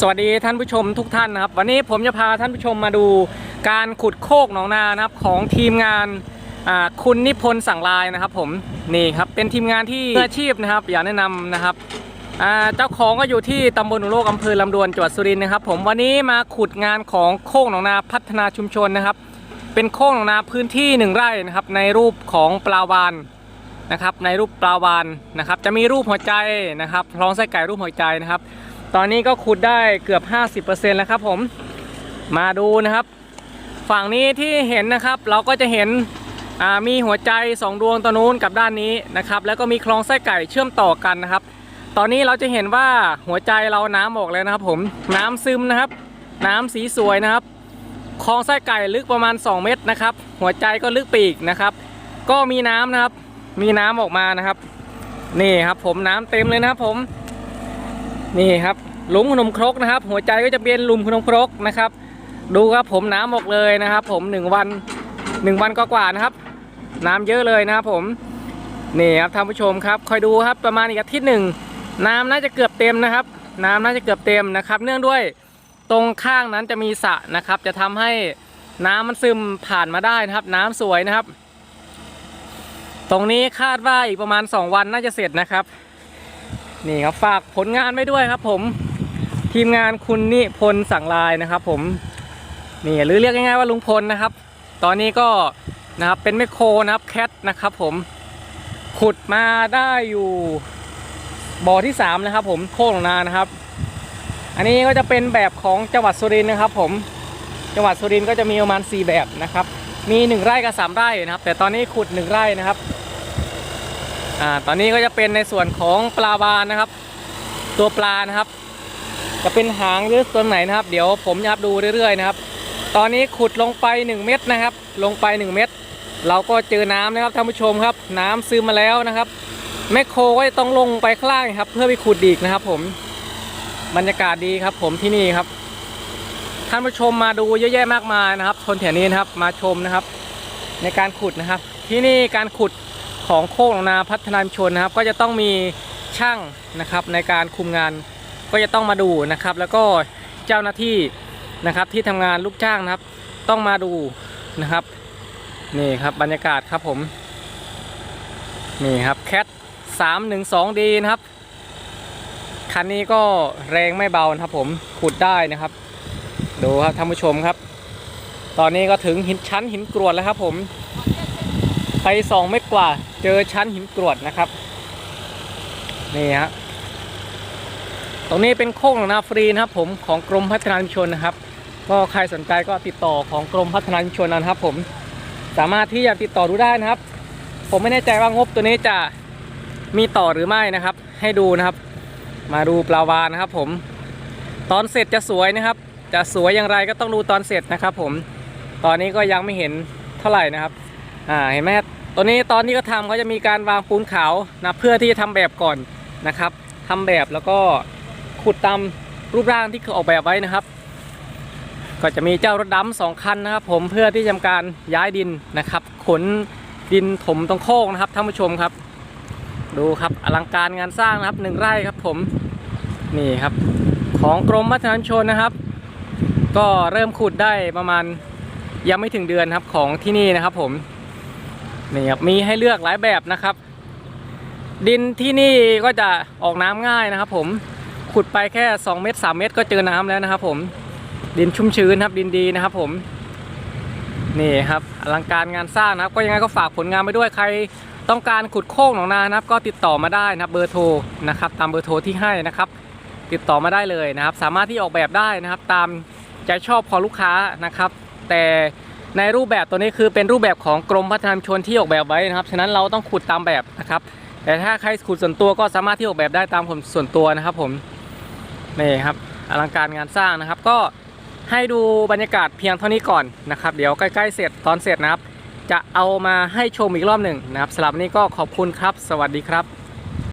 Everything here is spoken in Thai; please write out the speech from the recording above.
สวัสดีท่านผู้ชมทุกท่านนะครับ วันนี้ผมจะพาท่านผู้ชมมาดูการขุดโคกหนองนานะครับของทีมงานคุณนิพนธ์สั่งลายนะครับ ผมนี่ครับเป็นทีมงานที่มืออาชีพนะครับอยากแนะนำนะครับเจ้าของก็อยู่ที่ตำบลหนูโลกอำเภอลำดวนจังหวัดสุรินทร์นะครับ ผมวันนี้มาขุดงานของโคกหนองนาพัฒนาชุมชนนะครับ เป็นโคกหนองนาพื้นที่หนึ่งไร่นะครับ ในรูปของปลาวานนะครับ ในรูปปลาวานนะครับ จะมีรูปหัวใจนะครับร้องไส้ไก่รูปหัวใจนะครับ ตอนนี้ก็ขุดได้เกือบ 50%แล้วครับผมมาดูนะครับ ฝั่งนี้ที่เห็นนะครับเราก็จะเห็นมีหัวใจ 2 ดวงตัวนู้นกับด้านนี้นะครับ แล้วก็มีคลองไส้ไก่เชื่อมต่อกันนะครับ ตอนนี้เราจะเห็นว่าหัวใจเราน้ำออกแล้วนะครับ ผมน้ำซึมนะครับ น้ำสีสวยนะครับคลองไส้ไก่ลึกประมาณ 2 เมตรนะครับ หัวใจก็ลึกปีกนะครับ ก็มีน้ำนะครับ มีน้ำออกมานะครับ นี่ครับผมน้ำเต็มเลยนะครับผมนี่ครับ หลุมขนมครกนะครับ หัวใจก็จะเป็นหลุมขนมครกนะครับ ดูครับผมน้ำออกเลยนะครับ ผมหนึ่งวันหนึ่งวันก็กว่าๆนะครับ น้ำเยอะเลยนะครับผมนี่ครับท่านผู้ชมครับ คอยดูครับประมาณอีกอาทิตย์หนึ่งน้ำน่าจะเกือบเต็มนะครับ น้ำน่าจะเกือบเต็มนะครับ เนื่องด้วยตรงข้างนั้นจะมีสระนะครับ จะทำให้น้ำมันซึมผ่านมาได้นะครับ น้ำสวยนะครับ ตรงนี้คาดว่าอีกประมาณ 2 วันน่าจะเสร็จนะครับ นี่ครับฝากผลงานไว้ด้วยครับผม ทีมงานคุณนิพนธ์สั่งลายนะครับ ผมนี่หรือเรียกง่ายๆว่าลุงพลนะครับ ตอนนี้ก็นะครับเป็นแมคโครนะครับแคทนะครับ ผมขุดมาได้อยู่บ่อที่3นะครับ ผมโค้งนานะครับ อันนี้ก็จะเป็นแบบของจังหวัดสุรินทร์นะครับ ผมจังหวัดสุรินทร์ก็จะมีประมาณ 4 แบบนะครับ มี 1 ไร่กับ 3 ไร่นะครับ แต่ตอนนี้ขุด 1 ไร่นะครับอ่าตอนนี้ก็จะเป็นในส่วนของปลาบานนะครับ ตัวปลานะครับ จะเป็นหางหรือตัวไหนนะครับ เดี๋ยวผมจะดูเรื่อยๆนะครับ ตอนนี้ขุดลงไป 1 เม็ดนะครับ ลงไป 1 เม็ดเราก็เจอน้ำนะครับท่านผู้ชมครับ น้ำซึมมาแล้วนะครับแมคโครก็จะต้องลงไปข้างล่างครับ เพื่อไปขุดดีกนะครับ ผมบรรยากาศดีครับ ผมที่นี่ครับ ท่านผู้ชมมาดูเยอะแยะมากมายนะครับคนแถวนี้นะครับมาชมนะครับ ในการขุดนะครับ ที่นี่การขุดของโคกหนองนาพัฒนาชุมชนนะครับ ก็จะต้องมีช่างนะครับในการคุมงาน ก็จะต้องมาดูนะครับ แล้วก็เจ้าหน้าที่นะครับที่ทำงานลูกจ้างนะครับ ต้องมาดูนะครับนี่ครับบรรยากาศครับผมนี่ครับแคท312 d นะครับคันนี้ก็แรงไม่เบานะครับผมขุดได้นะครับ ดูครับท่านผู้ชมครับ ตอนนี้ก็ถึงหินชั้นหินกรวดแล้วครับผมไปสองเมตรกว่าเจอชั้นหินกรวดนะครับนี่ฮะ ตรงนี้เป็นโค้งหนองนาฟรีนะครับผมของกรมพัฒนาชุมชนนะครับ ก็ใครสนใจก็ติดต่อของกรมพัฒนาชุมชนนะครับ ผมสามารถที่จะติดต่อดูได้นะครับ ผมไม่แน่ใจว่างบตัวนี้จะมีต่อหรือไม่นะครับ ให้ดูนะครับ มาดูปลาวานนะครับ ผมตอนเสร็จจะสวยนะครับ จะสวยอย่างไรก็ต้องดูตอนเสร็จนะครับ ผมตอนนี้ก็ยังไม่เห็นเท่าไหร่นะครับอ่าเห็นไหมตัวนี้ตอนที่เขาทำเขาจะมีการวางปูนขาวนะเพื่อที่จะทำแบบก่อนนะครับทำแบบแล้วก็ ขุดตามรูปร่างที่เขาออกแบบไว้นะครับ ก็จะมีเจ้ารถดำสองคันนะครับ ผมเพื่อที่จะทำการย้ายดินนะครับ ขนดินถมตรงโค้งนะครับท่านผู้ชมครับ ดูครับอลังการงานสร้างนะครับหนึ่งไร่ครับผมนี่ครับของกรมพัฒนาชุมชนนะครับ ก็เริ่มขุดได้ประมาณยังไม่ถึงเดือนครับของที่นี่นะครับผมนี่ครับมีให้เลือกหลายแบบนะครับ ดินที่นี่ก็จะออกน้ำง่ายนะครับ ผม ขุดไปแค่ 2 เมตร 3 เมตรก็เจอน้ำแล้วนะครับ ผมดินชุ่มชื้นครับดินดีนะครับผมนี่ครับอลังการงานสร้างนะครับ ก็ยังไงก็ฝากผลงานไปด้วยใครต้องการขุดโค้งหนองนานะครับ ก็ติดต่อมาได้นะครับเบอร์โทรนะครับ ตามเบอร์โทรที่ให้นะครับ ติดต่อมาได้เลยนะครับ สามารถที่ออกแบบได้นะครับ ตามใจชอบของลูกค้านะครับ แต่ในรูปแบบตัวนี้คือเป็นรูปแบบของกรมพัฒนาชุมชนที่ออกแบบไว้นะครับฉะนั้นเราต้องขุดตามแบบนะครับ แต่ถ้าใครขุดส่วนตัวก็สามารถที่ออกแบบได้ตามผมส่วนตัวนะครับผม นี่ครับอลังการงานสร้างนะครับ ก็ให้ดูบรรยากาศเพียงเท่านี้ก่อนนะครับ เดี๋ยวใกล้ๆเสร็จตอนเสร็จนะครับ จะเอามาให้ชมอีกรอบหนึ่งนะครับสำหรับนนี้ก็ขอบคุณครับ สวัสดีครับ